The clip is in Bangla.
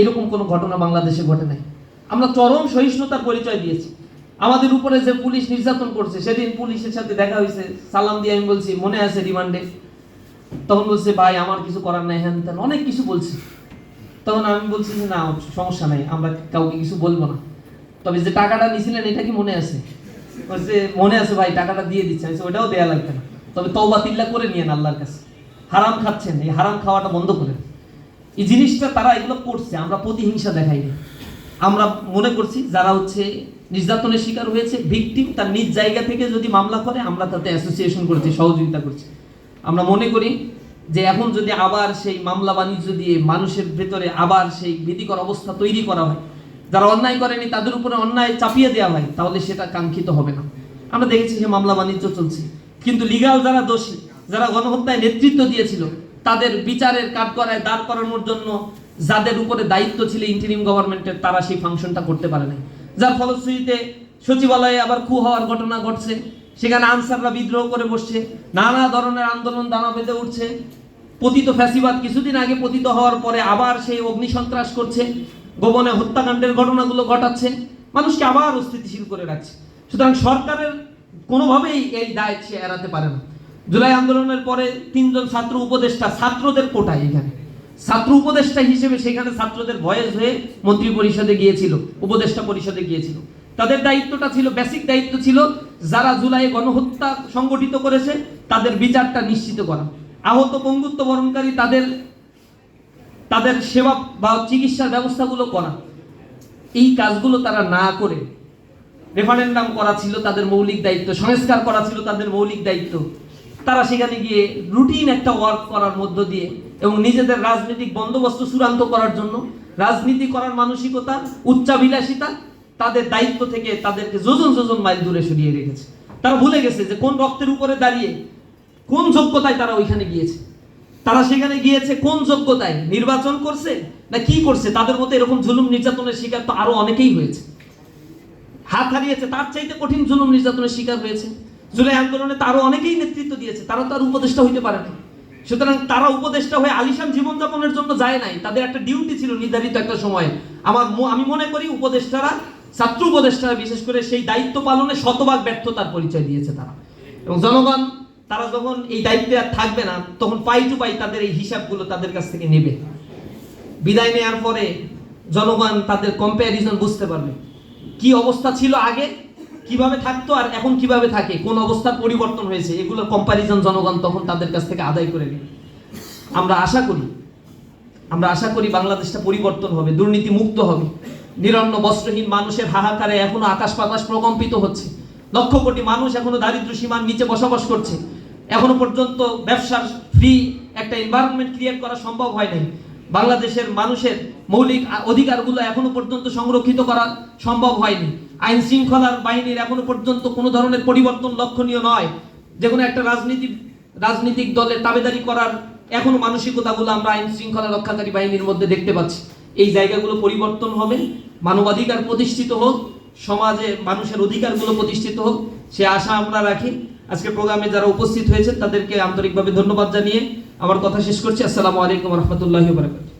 এরকম কোনো ঘটনা বাংলাদেশে ঘটে নাই। আমরা চরম সহিষ্ণুতার পরিচয় দিয়েছি। আমাদের উপরে যে পুলিশ নির্যাতন করছে, সেদিন পুলিশের সাথে দেখা হয়েছে। সালাম দিয়ে আমি বলছি, মনে আছে রিমান্ডে? তখন বলছে, ভাই, আমার কিছু করার নাই, হ্যান ত্যান। অনেক কিছু বলছি। তখন আমি বলছি যে না, সমস্যা নাই, আমরা কাউকে কিছু বলব না। তবে যে টাকাটা নিয়েছিলেন এটা কি মনে আছে? বলছে, মনে আছে ভাই, টাকাটা দিয়ে দিচ্ছে। ওটাও দেয়া লাগবে না। তবে তওবা তিল্লা করে নিয়েন আল্লাহর কাছে। হারাম খাচ্ছেন, এই হারাম খাওয়াটা বন্ধ করেন এই জিনিসটা তারা এগুলো করছে, আমরা প্রতিহিংসা দেখাই না। আমরা মনে করছি যারা হচ্ছে নির্যাতনের শিকার হয়েছে ভিকটিম তার নিজ জায়গা থেকে যদি মামলা করে, আমরা তাতে অ্যাসোসিয়েশন করছি, সহযোগিতা করছি। আমরা মনে করি যে এখন যদি আবার সেই মামলা বাণিজ্য দিয়ে মানুষের ভেতরে আবার সেই ভীতিকর অবস্থা তৈরি করা হয়, যারা অন্যায় করেনি, তাদের উপরে অন্যায় চাপিয়ে দেওয়া হয়, তাহলে সেটা কাঙ্ক্ষিত হবে না। আমরা দেখেছি যে মামলা বাণিজ্য চলছে। কিন্তু লিগাল যারা দোষী, যারা গণহত্যায় নেতৃত্ব দিয়েছিল তাদের বিচারের কাঠগড়ায় দাঁড় করানোর জন্য যাদের উপরে দায়িত্ব ছিল ইন্টারিম গভর্নমেন্টের তারা সেই ফাংশনটা করতে পারে নাই। যার ফলশ্রুতিতে সচিবালয়ে আবার খু হওয়ার ঘটনা ঘটছে। সেখানে আনসাররা বিদ্রোহ করে বসছে। নানা ধরনের আন্দোলন, দানা বেঁধে উঠছে। পতিত ফ্যাসিবাদ কিছুদিন আগে পতিত হওয়ার পরে আবার সেই অগ্নিসন্ত্রাস করছে। গোপনে হত্যাকাণ্ডের ঘটনাগুলো ঘটাচ্ছে। মানুষকে আবার অস্থিতিশীল করে রাখছে। সুতরাং সরকারের কোনোভাবেই এই দায় সে এড়াতে পারে না। জুলাই আন্দোলনের পরে তিনজন ছাত্র উপদেষ্টা ছাত্রদের কোটায় এখানে। ছাত্র উপদেষ্টা হিসেবে সেখানে ছাত্রদের ভয়েস হয়ে মন্ত্রী পরিষদে গিয়েছিল, উপদেষ্টা পরিষদে গিয়েছিল। তাদের দায়িত্বটা ছিল বেসিক দায়িত্ব ছিল যারা জুলাই গণহত্যা সংগঠিত করেছে, তাদের বিচারটা নিশ্চিত করা। আহত পঙ্গুত্ব বরণকারী তাদের তাদের সেবা বা চিকিৎসার ব্যবস্থাগুলো করা। এই কাজগুলো তারা না করে রেফারেন্ডাম করা ছিল তাদের মৌলিক দায়িত্ব, সংস্কার করা ছিল তাদের মৌলিক দায়িত্ব। তারা সেখানে গিয়ে রুটিন একটা ওয়ার্ক করার মধ্য দিয়ে এবং নিজেদের রাজনৈতিক বন্দোবস্ত চূড়ান্ত করার জন্য, রাজনীতি করার মানসিকতা, উচ্চাভিলাষিতা তাদের দায়িত্ব থেকে তাদেরকে যোজন যোজন মাইল দূরে সরিয়ে রেখেছে। তারা ভুলে গেছে যে কোন রক্তের উপরে দাঁড়িয়ে কোন যোগ্যতায় তারা ওইখানে গিয়েছে। তারা সেখানে গিয়েছে কোন যোগ্যতায়? নির্বাচন করছে না কি করছে? তাদের মতো এরকম জুলুম নির্যাতনের শিকার তো আরও অনেকেই হয়েছে। হাত হারিয়েছে, তার চাইতে কঠিন জুলুম নির্যাতনের শিকার হয়েছে। জুলাই আন্দোলনে তারও অনেকেই নেতৃত্ব দিয়েছে, তারা তো আর উপদেষ্টা হইতে পারে না সুতরাং তারা উপদেষ্টা হয়ে আলিশান জীবনযাপনের জন্য যায় নাই, তাদের একটা ডিউটি ছিল নির্ধারিত একটা সময়ে। আমার আমি মনে করি উপদেষ্টারা, ছাত্র উপদেষ্টারা বিশেষ করে সেই দায়িত্ব পালনে শতভাগ ব্যর্থতার পরিচয় দিয়েছে তারা। এবং জনগণ, তারা যখন এই দায়িত্বে আর থাকবে না, তখন পাই টু পাই তাদের এই হিসাবগুলো তাদের কাছ থেকে নেবে। বিদায় নেওয়ার পরে জনগণ তাদের কম্প্যারিজন বুঝতে পারবে। কি অবস্থা ছিল আগে? কীভাবে থাকতো আর এখন কীভাবে থাকে, কোন অবস্থার পরিবর্তন হয়েছে, এগুলো কম্প্যারিজন জনগণ তখন তাদের কাছ থেকে আদায় করে নেবে আমরা আশা করি, আমরা আশা করি বাংলাদেশটা পরিবর্তন হবে দুর্নীতি মুক্ত হবে। নিরন্ন, বস্ত্রহীন মানুষের হাহাকারে এখনও আকাশ বাতাস প্রকম্পিত হচ্ছে। লক্ষ কোটি মানুষ এখনও দারিদ্র সীমার নিচে বসবাস করছে। এখনও পর্যন্ত ব্যবসার ফ্রি একটা এনভায়রনমেন্ট ক্রিয়েট করা সম্ভব হয় নাই। বাংলাদেশের মানুষের মৌলিক অধিকারগুলো এখনও পর্যন্ত সংরক্ষিত করা সম্ভব হয়নি। আইন শৃঙ্খলার বাহিনীর এখনও পর্যন্ত কোনো ধরনের পরিবর্তন লক্ষণীয় নয়। যে কোনো একটা রাজনীতি রাজনৈতিক দলের দাবেদারি করার এখনও মানসিকতাগুলো আমরা আইন শৃঙ্খলা রক্ষাকারী বাহিনীর মধ্যে দেখতে পাচ্ছি। এই জায়গাগুলো পরিবর্তন হবে, মানবাধিকার প্রতিষ্ঠিত হোক, সমাজে মানুষের অধিকারগুলো প্রতিষ্ঠিত হোক, সে আশা আমরা রাখি। আজকে প্রোগ্রামে যারা উপস্থিত হয়েছে তাদেরকে আন্তরিকভাবে ধন্যবাদ জানিয়ে আমার কথা শেষ করছি। আসসালামু আলাইকুম রহমতুল্লাহ বারকাত